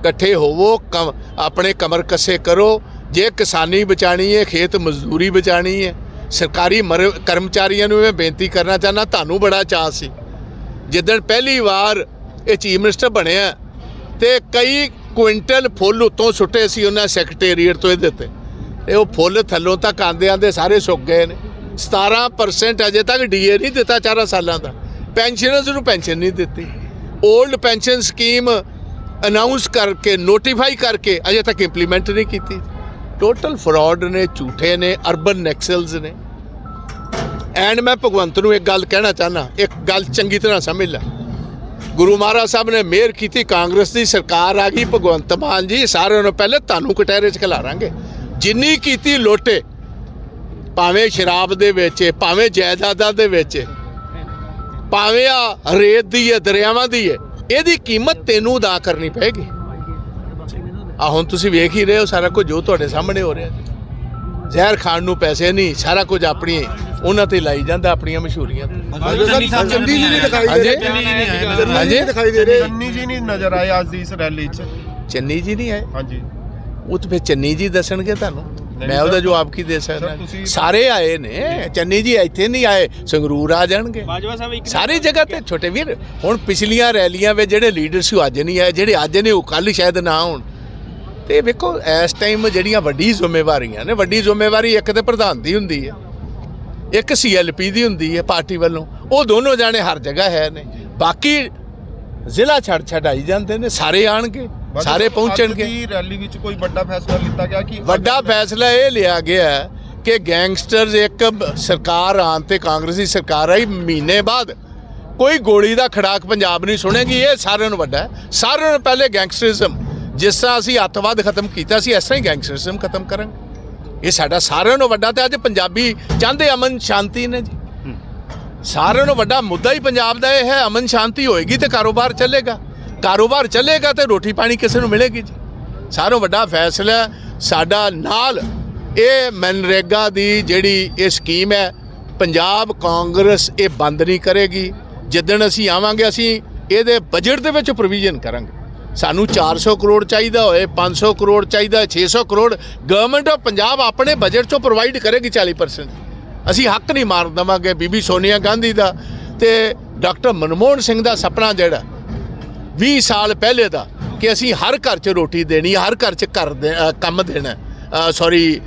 ਇਕੱਠੇ ਹੋਵੋ, ਕਮ- ਆਪਣੇ ਕਮਰ ਕੱਸੇ ਕਰੋ। ਜੇ ਕਿਸਾਨੀ ਬਚਾਣੀ ਹੈ, ਖੇਤ ਮਜ਼ਦੂਰੀ ਬਚਾਣੀ ਹੈ, ਸਰਕਾਰੀ ਮਰ- ਕਰਮਚਾਰੀਆਂ ਨੂੰ ਮੈਂ ਬੇਨਤੀ ਕਰਨਾ ਚਾਹੁੰਦਾ, ਤੁਹਾਨੂੰ ਬੜਾ ਚਾਅ ਸੀ। ਜਿੱਦਣ ਪਹਿਲੀ ਵਾਰ ਇਹ ਚੀਫ ਮਿਨਿਸਟਰ ਬਣਿਆ ਤੇ ਕਈ ਕੁਇੰਟਲ ਫੁੱਲ ਉੱਤੋਂ ਸੁੱਟੇ ਸੀ ਉਹਨਾਂ ਸੈਕਟਰੀਏਟ ਤੋਂ ਇਹਦੇ ਤੇ ਇਹ ਉਹ ਫੁੱਲ ਥੱਲੋਂ ਤੱਕ ਆਂਦੇ ਆਂਦੇ ਸਾਰੇ ਸੁੱਕ ਗਏ ਨੇ। 17% ਅਜੇ ਤੱਕ ਡੀਏ ਨਹੀਂ ਦਿੱਤਾ ਚਾਰਾਂ ਸਾਲਾਂ ਦਾ। ਪੈਨਸ਼ਨਰਸ ਨੂੰ ਪੈਨਸ਼ਨ ਨਹੀਂ ਦਿੱਤੀ। 올ਡ ਪੈਨਸ਼ਨ ਸਕੀਮ ਅਨਾਉਂਸ ਕਰਕੇ ਨੋਟੀਫਾਈ ਕਰਕੇ ਅਜੇ ਤੱਕ ਇੰਪਲੀਮੈਂਟ ਨਹੀਂ ਕੀਤੀ। ਟੋਟਲ ਫਰਾਡ ਨੇ, ਝੂਠੇ ਨੇ ਅਰਬਨ ਨੈਕਸਲਸ ਨੇ। ਐਂਡ ਮੈਂ ਭਗਵੰਤ ਨੂੰ ਇੱਕ ਗੱਲ ਕਹਿਣਾ ਚਾਹਨਾ ਇੱਕ ਗੱਲ ਚੰਗੀ ਤਰ੍ਹਾਂ ਸਮਝ ਲੈ। ਗੁਰੂ ਮਹਾਰਾਜ ਸਾਹਿਬ ਨੇ ਮਿਹਰ ਕੀਤੀ, ਕਾਂਗਰਸ ਦੀ ਸਰਕਾਰ ਆ ਗਈ, ਭਗਵੰਤ ਮਾਨ ਜੀ, ਸਾਰਿਆਂ ਨੂੰ ਪਹਿਲੇ ਤੁਹਾਨੂੰ ਕਟਹਿਰੇ 'ਚ ਖਿਲਾਰਾਂਗੇ। ਜਿੰਨੀ ਕੀਤੀ ਲੋਟੇ, ਭਾਵੇਂ ਸ਼ਰਾਬ ਦੇ ਵਿੱਚ ਭਾਵੇਂ ਜਾਇਦਾਦਾਂ ਦੇ ਵਿੱਚ ਭਾਵੇਂ ਆ ਰੇਤ ਦੀ ਹੈ ਦਰਿਆਵਾਂ ਦੀ ਹੈ ਇਹਦੀ ਕੀਮਤ ਤੈਨੂੰ ਅਦਾ ਕਰਨੀ ਪਏਗੀ। ਆ ਹੁਣ ਤੁਸੀਂ ਵੇਖ ਹੀ ਰਹੇ ਹੋ, ਸਾਰਾ ਕੁਝ ਜੋ ਤੁਹਾਡੇ ਸਾਹਮਣੇ ਹੋ ਰਿਹਾ। ਜ਼ਹਿਰ ਖਾਣ ਨੂੰ ਪੈਸੇ ਨਹੀਂ ਸਾਰਾ ਕੁਝ ਆਪਣੀ ਉਹਨਾਂ ਤੇ ਲਾਈ ਜਾਂਦਾ ਆਪਣੀਆਂ ਮਸ਼ਹੂਰੀਆਂ। ਤੇ। ਸਾਹਿਬ ਚੰਦੀ ਜੀ ਨਹੀਂ ਦਿਖਾਈ ਦੇ ਰਹੇ ਹਾਂਜੀ ਚੰਨੀ ਜੀ ਹਾਂਜੀ। ਨਹੀਂ ਦਿਖਾਈ ਦੇ ਰਹੇ ਚੰਨੀ ਜੀ ਨਹੀਂ ਨਜ਼ਰ ਆਏ ਅੱਜ ਦੀ ਇਸ ਰੈਲੀ 'ਚ। ਚੰਨੀ ਜੀ ਨਹੀਂ ਆਏ? ਹਾਂਜੀ। ਉਹ ਤੇ ਫਿਰ ਚੰਨੀ ਜੀ ਦੱਸਣਗੇ ਤੁਹਾਨੂੰ। ਮੈਂ ਉਹਦਾ ਜਵਾਬ ਕੀ ਦੇ ਸਕਦਾ? ਸਰ, ਆਏ ਨੇ। ਚੰਨੀ ਜੀ ਇੱਥੇ ਨਹੀਂ ਆਏ ਸੰਗਰੂਰ ਆ ਜਾਣਗੇ। ਬਾਜਵਾ ਸਾਹਿਬ ਇੱਕ ਸਾਰੀ ਜਗ੍ਹਾ ਤੇ ਛੋਟੇ ਵੀਰ ਹੁਣ ਪਿਛਲੀਆਂ ਰੈਲੀਆਂ ਵਿੱਚ ਜਿਹੜੇ ਲੀਡਰ ਸੀ ਉਹ ਅੱਜ ਨਹੀਂ ਆਏ ਜਿਹੜੇ ਅੱਜ ਨੇ ਉਹ ਕੱਲ ਸ਼ਾਇਦ ਨਾ ਹੋਣ ਤੇ ਵੇਖੋ ਇਸ ਟਾਈਮ ਜਿਹੜੀਆਂ ਵੱਡੀ ਜ਼ਿੰਮੇਵਾਰੀਆਂ ਨੇ ਵੱਡੀ ਜ਼ਿੰਮੇਵਾਰੀ ਇੱਕ ਤੇ ਪ੍ਰਧਾਨ ਦੀ ਹੁੰਦੀ ਹੈ ਇੱਕ ਸੀਐਲਪੀ ਦੀ ਹੁੰਦੀ ਹੈ ਪਾਰਟੀ ਵੱਲੋਂ ਉਹ ਦੋਨੋਂ ਜਾਣੇ ਹਰ ਜਗ੍ਹਾ ਹੈ ਨੇ। ਬਾਕੀ ਜ਼ਿਲ੍ਹਾ ਛੱਡ ਛੱਡ ਆਈ ਜਾਂਦੇ ਨੇ ਸਾਰੇ ਆਣਗੇ ਸਾਰੇ ਪਹੁੰਚਣਗੇ। ਦੀ ਰੈਲੀ ਵਿੱਚ ਕੋਈ ਵੱਡਾ ਫੈਸਲਾ ਲਿੱਤਾ ਗਿਆ ਕਿ ਵੱਡਾ ਫੈਸਲਾ ਇਹ ਲਿਆ ਗਿਆ ਕਿ ਗੈਂਗਸਟਰਸ ਇੱਕ ਸਰਕਾਰ ਆਉਣ ਤੇ ਕਾਂਗਰਸੀ ਸਰਕਾਰ ਆਈ ਮਹੀਨੇ ਬਾਅਦ ਕੋਈ ਗੋਲੀ ਦਾ ਖੜਾਕ ਪੰਜਾਬ ਨਹੀਂ ਸੁਣੇਗੀ ਇਹ ਸਾਰਿਆਂ ਨੂੰ ਵੱਡਾ ਸਾਰਿਆਂ ਨੂੰ ਪਹਿਲੇ ਗੈਂਗਸਟਰਿਜ਼ਮ। ਜਿਸ ਤਰ੍ਹਾਂ ਅਸੀਂ ਅੱਤਵਾਦ ਖਤਮ ਕੀਤਾ ਸੀ ਇਸ ਤਰ੍ਹਾਂ ਹੀ ਗੈਂਗਸਟਰਿਜ਼ਮ ਖਤਮ ਕਰਾਂਗੇ ਇਹ ਸਾਡਾ ਸਾਰਿਆਂ ਨੂੰ ਵੱਡਾ ਤੇ ਅੱਜ ਪੰਜਾਬੀ ਚਾਹੁੰਦੇ ਅਮਨ ਸ਼ਾਂਤੀ ਨੇ ਜੀ। ਸਾਰਿਆਂ ਨੂੰ ਵੱਡਾ ਮੁੱਦਾ ਹੀ ਪੰਜਾਬ ਦਾ ਇਹ ਹੈ ਅਮਨ ਸ਼ਾਂਤੀ ਹੋਏਗੀ ਤੇ ਕਾਰੋਬਾਰ ਚੱਲੇਗਾ। ਕਾਰੋਬਾਰ ਚੱਲੇਗਾ ਤੇ ਰੋਟੀ ਪਾਣੀ ਕਿਸੇ ਨੂੰ ਮਿਲੇਗੀ ਜੀ। ਸਾਰੋਂ ਵੱਡਾ ਫੈਸਲਾ ਸਾਡਾ ਨਾਲ ਇਹ ਮਨਰੇਗਾ ਦੀ ਜਿਹੜੀ ਇਹ ਸਕੀਮ ਹੈ ਪੰਜਾਬ ਕਾਂਗਰਸ ਇਹ ਬੰਦ ਨਹੀਂ ਕਰੇਗੀ। ਜਿੱਦਣ ਅਸੀਂ ਆਵਾਂਗੇ ਅਸੀਂ ਇਹਦੇ ਬਜਟ ਦੇ ਵਿੱਚ ਪ੍ਰੋਵੀਜ਼ਨ ਕਰਾਂਗੇ। ਸਾਨੂੰ 400 ਕਰੋੜ ਚਾਹੀਦਾ ਹੋਏ 500 ਕਰੋੜ ਚਾਹੀਦਾ 600 ਕਰੋੜ। ਗਵਰਨਮੈਂਟ ਆਫ ਪੰਜਾਬ ਆਪਣੇ ਬਜਟ ਚੋਂ ਪ੍ਰੋਵਾਈਡ ਕਰੇਗੀ 40% ਅਸੀਂ ਹੱਕ ਨਹੀਂ ਮਾਰ ਦੇਵਾਂਗੇ ਬੀਬੀ ਸੋਨੀਆ ਗਾਂਧੀ ਦਾ ਤੇ ਡਾਕਟਰ ਮਨਮੋਹਨ ਸਿੰਘ ਦਾ ਸੁਪਨਾ ਜਿਹੜਾ 20 ਸਾਲ ਪਹਿਲੇ ਦਾ ਕਿ ਅਸੀਂ ਹਰ ਘਰ 'ਚ ਰੋਟੀ ਦੇਣੀ, ਹਰ ਘਰ 'ਚ ਘਰ ਦੇ ਕੰਮ ਦੇਣਾ। ਸੌਰੀ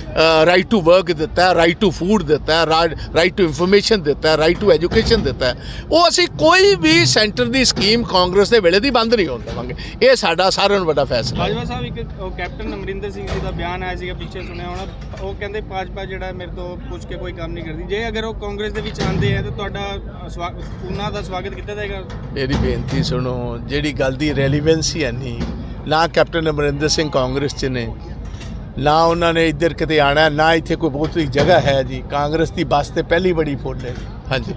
ਰਾਈਟ ਟੂ ਵਰਕ ਦਿੱਤਾ ਹੈ ਰਾਈਟ ਟੂ ਫੂਡ ਦਿੱਤਾ ਹੈ ਰਾਈਟ ਟੂ ਇਨਫੋਰਮੇਸ਼ਨ ਦਿੱਤਾ ਹੈ ਰਾਈਟ ਟੂ ਐਜੂਕੇਸ਼ਨ ਦਿੱਤਾ। ਹੈ ਉਹ ਅਸੀਂ ਕੋਈ ਵੀ ਸੈਂਟਰ ਦੀ ਸਕੀਮ ਕਾਂਗਰਸ ਦੇ ਵੇਲੇ ਦੀ ਬੰਦ ਨਹੀਂ ਹੋਣ ਦੇਵਾਂਗੇ। ਇਹ ਸਾਡਾ ਸਾਰਿਆਂ ਨੂੰ ਵੱਡਾ ਫੈਸਲਾ। ਹੈ ਬਾਜਵਾ ਸਾਹਿਬ ਇੱਕ ਉਹ ਕੈਪਟਨ ਅਮਰਿੰਦਰ ਸਿੰਘ ਜੀ ਦਾ ਬਿਆਨ ਆਇਆ ਸੀਗਾ ਪਿੱਛੇ ਸੁਣਿਆ ਹੋਣਾ। ਉਹ ਕਹਿੰਦੇ ਭਾਜਪਾ ਜਿਹੜਾ ਮੇਰੇ ਤੋਂ ਪੁੱਛ ਕੇ ਕੋਈ ਕੰਮ ਨਹੀਂ ਕਰਦੀ। ਜੇ ਅਗਰ ਉਹ ਕਾਂਗਰਸ ਦੇ ਵਿੱਚ ਆਉਂਦੇ ਆ ਤਾਂ ਤੁਹਾਡਾ ਉਹਨਾਂ ਦਾ ਸਵਾਗਤ ਕੀਤਾ ਜਾਏਗਾ। ਮੇਰੀ ਬੇਨਤੀ ਸੁਣੋ ਜਿਹੜੀ ਗੱਲ ਦੀ ਰੈਲੀਵੈਂਸੀ ਹੈ ਨਹੀਂ। ਨਾ ਕੈਪਟਨ ਅਮਰਿੰਦਰ ਸਿੰਘ ਕਾਂਗਰਸ 'ਚ ਨੇ ਨਾ ਉਹਨਾਂ ਨੇ ਇੱਧਰ ਕਿਤੇ ਆਣਾ ਨਾ ਇੱਥੇ ਕੋਈ ਬਹੁਤੀ ਜਗ੍ਹਾ ਹੈ ਜੀ ਕਾਂਗਰਸ ਦੀ ਬੱਸ ਤੇ ਪਹਿਲੀ ਬੜੀ ਫੁੱਲ ਹੈ। ਹਾਂਜੀ